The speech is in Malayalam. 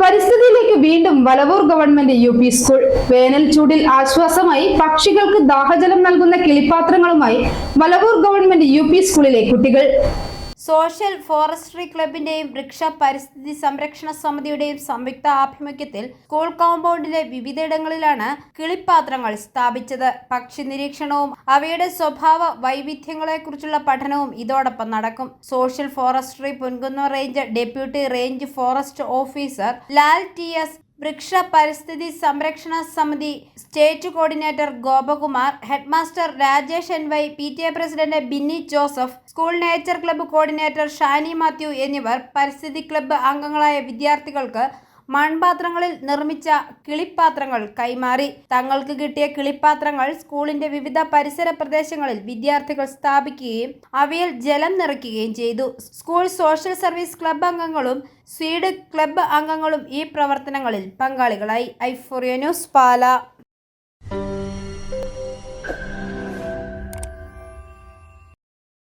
പരിസ്ഥിതിയിലേക്ക് വീണ്ടും Valavoor government U P school വേനൽ ചൂടിൽ ആശ്വാസമായി പക്ഷികൾക്ക് ദാഹജലം നൽകുന്ന കിളിപ്പാത്രങ്ങളുമായി വലവൂർ ഗവൺമെന്റ് യു സ്കൂളിലെ കുട്ടികൾ സോഷ്യൽ ഫോറസ്ട്രി ക്ലബിന്റെയും വൃക്ഷ പരിസ്ഥിതി സംരക്ഷണ സമിതിയുടെയും സംയുക്ത ആഭിമുഖ്യത്തിൽ സ്കൂൾ കോമ്പൗണ്ടിലെ വിവിധയിടങ്ങളിലാണ് കിളിപ്പാത്രങ്ങൾ സ്ഥാപിച്ചത്. പക്ഷി നിരീക്ഷണവും അവയുടെ സ്വഭാവ വൈവിധ്യങ്ങളെക്കുറിച്ചുള്ള പഠനവും ഇതോടൊപ്പം നടക്കും. Social forestry Punkunna range deputy range forest officer Lal T S വൃക്ഷ പരിസ്ഥിതി സംരക്ഷണ സമിതി state coordinator Gopakumar headmaster Rajesh N Y P T A president Binny Joseph school nature club coordinator Shani Mathew എന്നിവർ പരിസ്ഥിതി ക്ലബ്ബ് അംഗങ്ങളായ വിദ്യാർത്ഥികൾക്ക് മൺപാത്രങ്ങളിൽ നിർമ്മിച്ച കിളിപ്പാത്രങ്ങൾ കൈമാറി. തങ്ങൾക്ക് കിട്ടിയ കിളിപ്പാത്രങ്ങൾ സ്കൂളിന്റെ വിവിധ പരിസര പ്രദേശങ്ങളിൽ വിദ്യാർത്ഥികൾ സ്ഥാപിക്കുകയും അവയിൽ ജലം നിറയ്ക്കുകയും ചെയ്തു. സ്കൂൾ സോഷ്യൽ സർവീസ് ക്ലബ്ബ് അംഗങ്ങളും സ്വീഡ് ക്ലബ്ബ് അംഗങ്ങളും ഈ പ്രവർത്തനങ്ങളിൽ പങ്കാളികളായി. Euphoria news Pala.